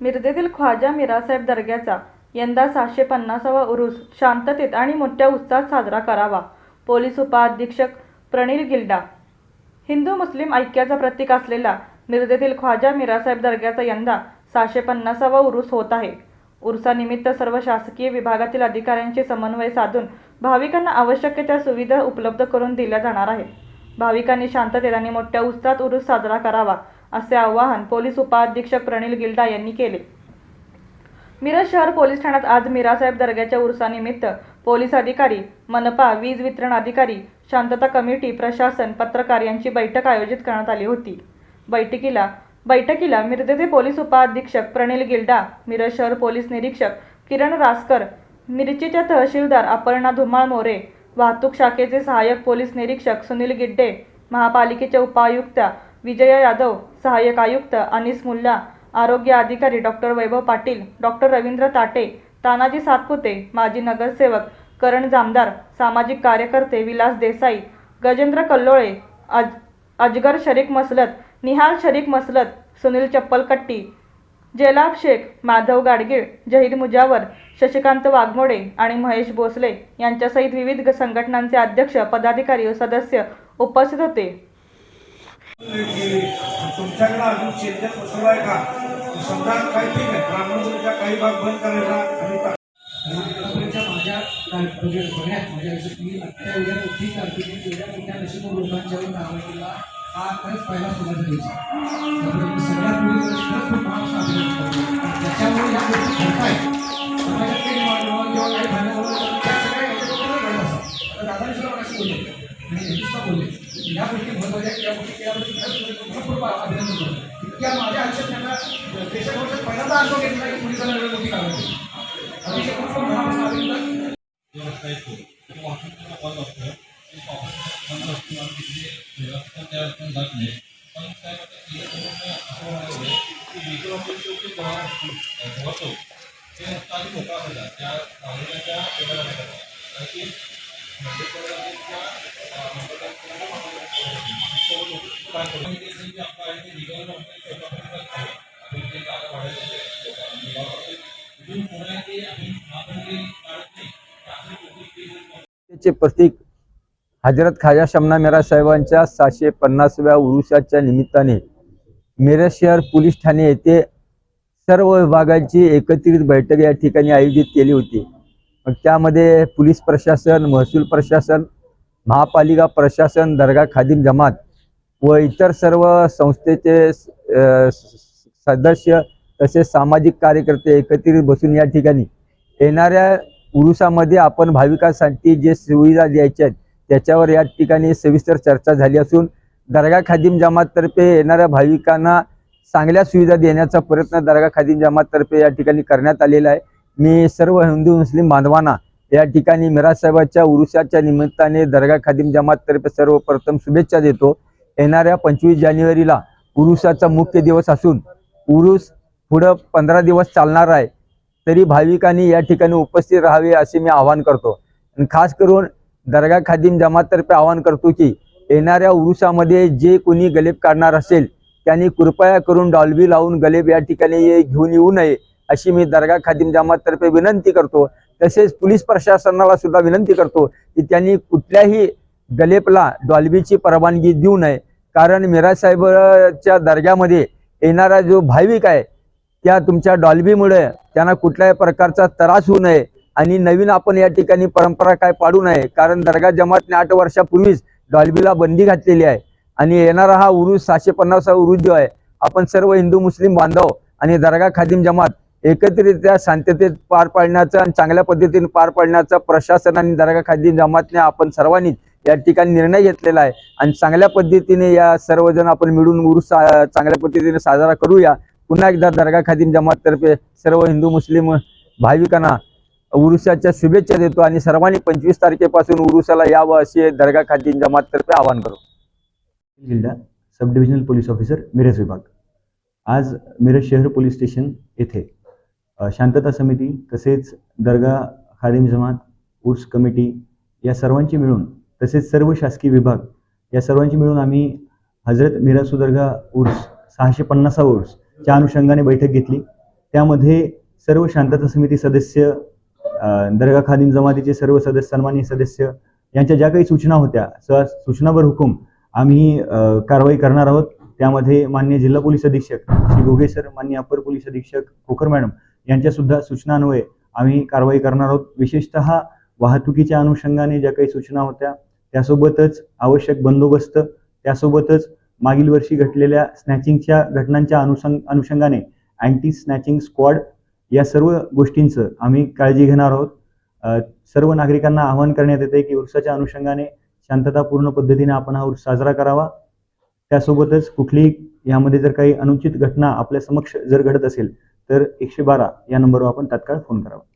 मिरजेतील ख्वाजा मिरासाहेब दर्ग्याचा यंदा सहाशे पन्नासावा उरूस शांततेत आणि मोठ्या उत्साहात साजरा करावा. पोलीस उपाधीक्षक प्रणील गिल्डा. हिंदू मुस्लिम ऐक्याचा प्रतीक असलेला मिरजेतील ख्वाजा मिरासाहेब दर्ग्याचा यंदा सहाशे पन्नासावा उरूस होत आहे. उरसानिमित्त सर्व शासकीय विभागातील अधिकाऱ्यांचे समन्वय साधून भाविकांना आवश्यक त्या सुविधा उपलब्ध करून दिल्या जाणार आहेत. भाविकांनी शांततेत आणि मोठ्या उत्साहात उरूस साजरा करावा. असे आवाहन पोलीस उपअधीक्षक प्रणील गिल्डा यांनी केले. मिरज शहर पोलीस ठाण्यात आज मिरासाहेब दर्ग्याच्या उर्सानिमित्त पोलीस अधिकारी मनपा वीज वितरण अधिकारी शांतता कमिटी प्रशासन पत्रकार यांची बैठक आयोजित करण्यात आली होती. बैठकीला बैठकीला मिरजेचे पोलीस उपअधीक्षक प्रणील गिल्डा मिरज शहर पोलीस निरीक्षक किरण रासकर मिरचीच्या तहसीलदार अपर्णा धुमाळ मोरे वाहतूक शाखेचे सहाय्यक पोलीस निरीक्षक सुनील गिड्डे महापालिकेच्या उपायुक्त्या विजया यादव सहाय्यक आयुक्त अनिस मुल्ला आरोग्य अधिकारी डॉक्टर वैभव पाटील डॉक्टर रवींद्र ताटे तानाजी सातपुते माजी नगरसेवक करण जामदार सामाजिक कार्यकर्ते विलास देसाई गजेंद्र कल्लोळे अज अजगर शरीक मसलत निहाल शरीक मसलत सुनील चप्पलकट्टी जेलाब शेख माधव गाडगीळ जहीर मुजावर शशिकांत वाघमोडे आणि महेश भोसले यांच्यासहित विविध संघटनांचे अध्यक्ष पदाधिकारी व सदस्य उपस्थित होते. तुमच्याकडे अजून शेतात वसूल आहे का? समजा काही ठीक आहे ब्राह्मणच्या काही भाग बंद करायला आणि आतापर्यंतच्या माझ्या म्हणजे बघण्यात माझ्या आयुष्यात मी एवढ्या मोठी कारकिर्दीत एवढ्या मोठ्या नशीब लोकांच्यावर नाव केला. हा खरंच पहिला सुरुवात द्यायचा सगळ्यात खूप त्याच्यामुळे या गोष्टी समाजात काही किंवा काही भांडण त्याचं काही याच्याबद्दल घडत बोलले आणि यांनी सुद्धा बोलले की या गोष्टी महत्त्वाच्या आहेत, या गोष्टी केल्याबद्दल खरंच मी भरपूर अभिनंदन करतो इतक्या माझ्या आयुष्यात त्यांना देशात वर्षात पहिल्यांदा अनुभव घेतला की पोलिसांना एवढी मोठी कारवाई केली. अतिशय खूप मनापासून अभिनंदन जो रस्ता येतो तो वाहतुकीला बंद असतो तो पावसाळ्यात बंद असतो आणि तिथले रस्ता तयार पण जात नाही पण काय करतात की पूर्ण असं म्हणायला लागलं की व्हेकल ऑफिसचे जे जेव्हा होतो ते रस्ता आधी मोकळा असायचा त्या प्रतीक हजरत खाजा शमना मेरा साहेबांच्या सहाशे पन्नासव्या उरुषाच्या निमित्ताने मिरज शहर पोलीस ठाणे येथे सर्व विभागांची एकत्रित बैठक या ठिकाणी आयोजित केली होती. मग त्यामध्ये पोलीस प्रशासन महसूल प्रशासन महापालिका प्रशासन दर्गा खादिम जमात व इतर सर्व संस्थेचे सदस्य तसेच सामाजिक कार्यकर्ते एकत्रित बसून या ठिकाणी येणाऱ्या उरुसामध्ये आपण भाविकांसाठी जे सुविधा द्यायच्या आहेत त्याच्यावर या ठिकाणी सविस्तर चर्चा झाली असून दर्गा खादिम जमाततर्फे येणाऱ्या भाविकांना चांगल्या सुविधा देण्याचा प्रयत्न दर्गा खादिम जमाततर्फे या ठिकाणी करण्यात आलेला आहे. मी सर्व हिंदू मुस्लिम बांधवांना या ठिकाणी मिराज साहेबाच्या उरुसाच्या निमित्ताने दर्गा खादिम जमाततर्फे सर्वप्रथम शुभेच्छा देतो. येणाऱ्या पंचवीस जानेवारीला उरुसाचा मुख्य दिवस असून उरुस पुढं पंधरा दिवस चालणार आहे. तरी भाविकांनी या ठिकाणी उपस्थित राहावे असे मी आवाहन करतो. आणि खास करून दर्गा खादिम जमाततर्फे आवाहन करतो की येणाऱ्या उरुसामध्ये जे कोणी गलेब काढणार असेल त्यांनी कृपया करून डॉल्बी लावून गलेब या ठिकाणी ये- घेऊन येऊ नये. अशी मी दर्गा खादिम जमाततर्फे विनंती करतो. तसेच पोलीस प्रशासनाला सुद्धा विनंती करतो की त्यांनी कुठल्याही गलेपला डॉल्बीची परवानगी देऊ नये. कारण मिराज साहेबच्या दर्ग्यामध्ये येणारा जो भाविक आहे त्या तुमच्या डॉल्बीमुळे त्यांना कुठल्याही प्रकारचा त्रास होऊ नये. आणि नवीन आपण या ठिकाणी परंपरा काय पाडू नये. कारण दर्गा जमातने आठ वर्षापूर्वीच डॉल्बीला बंदी घातलेली आहे. आणि येणारा हा उरूस सहाशे पन्नासा उरूस जो आहे आपण सर्व हिंदू मुस्लिम बांधव आणि दर्गा खादिम जमात एकत्रितरित्या शांततेत पार पाडण्याचा आणि चांगल्या पद्धतीने पार पाडण्याचा प्रशासन आणि दर्गा खादिम जमातने आपण सर्वांनी या ठिकाणी निर्णय घेतलेला आहे. आणि चांगल्या पद्धतीने या सर्वजण आपण मिळून उरूस चांगल्या पद्धतीने साजरा करूया. पुन्हा एकदा दर्गा खादीम जमाततर्फे सर्व हिंदू मुस्लिम भाविकांना उरुसाच्या शुभेच्छा देतो आणि सर्वांनी पंचवीस तारखेपासून उरुसाला यावं असे दर्गा खादीम जमाततर्फे आवाहन करतो जिल्हा sub divisional police officer Miraj विभाग. आज मिरज शहर पोलीस स्टेशन येथे शांतता समिती तसेच दर्गा खादिम जमात उर्स कमिटी या सर्वांची मिळून तसेच सर्व शासकीय विभाग या सर्वांची मिळून आम्ही हजरत मिरासू दर्गा उर्स सहाशे पन्नासा उर्स च्या अनुषंगाने बैठक घेतली. त्यामध्ये सर्व शांतता समिती सदस्य दर्गा खादिम जमातीचे सर्व सदस्य सन्मान्य सदस्य यांच्या ज्या काही सूचना होत्या स- सूचनावर हुकूम आम्ही कारवाई करणार आहोत. त्यामध्ये मान्य जिल्हा पोलीस अधीक्षक श्री गोगे सर मान्य अपर पोलीस अधीक्षक खोकर मॅडम यांच्या सुद्धा सूचनान्वये आम्ही कारवाई करणार आहोत. विशेषतः वाहतुकीच्या अनुषंगाने ज्या काही सूचना होत्या त्यासोबतच आवश्यक बंदोबस्त त्यासोबतच मागील वर्षी घडलेल्या स्नॅचिंगच्या घटनांच्या अनुषंग अनुषंगाने अँटी स्नॅचिंग स्क्वॉड या सर्व गोष्टींचं आम्ही काळजी घेणार आहोत. सर्व नागरिकांना आवाहन करण्यात येते की उर्साच्या अनुषंगाने शांततापूर्ण पद्धतीने आपण हा उर्स साजरा करावा. त्यासोबतच कुठलीही यामध्ये जर काही अनुचित घटना आपल्या समक्ष जर घडत असेल तर एकशे बारा या नंबरवर आपण तात्काळ फोन करावा.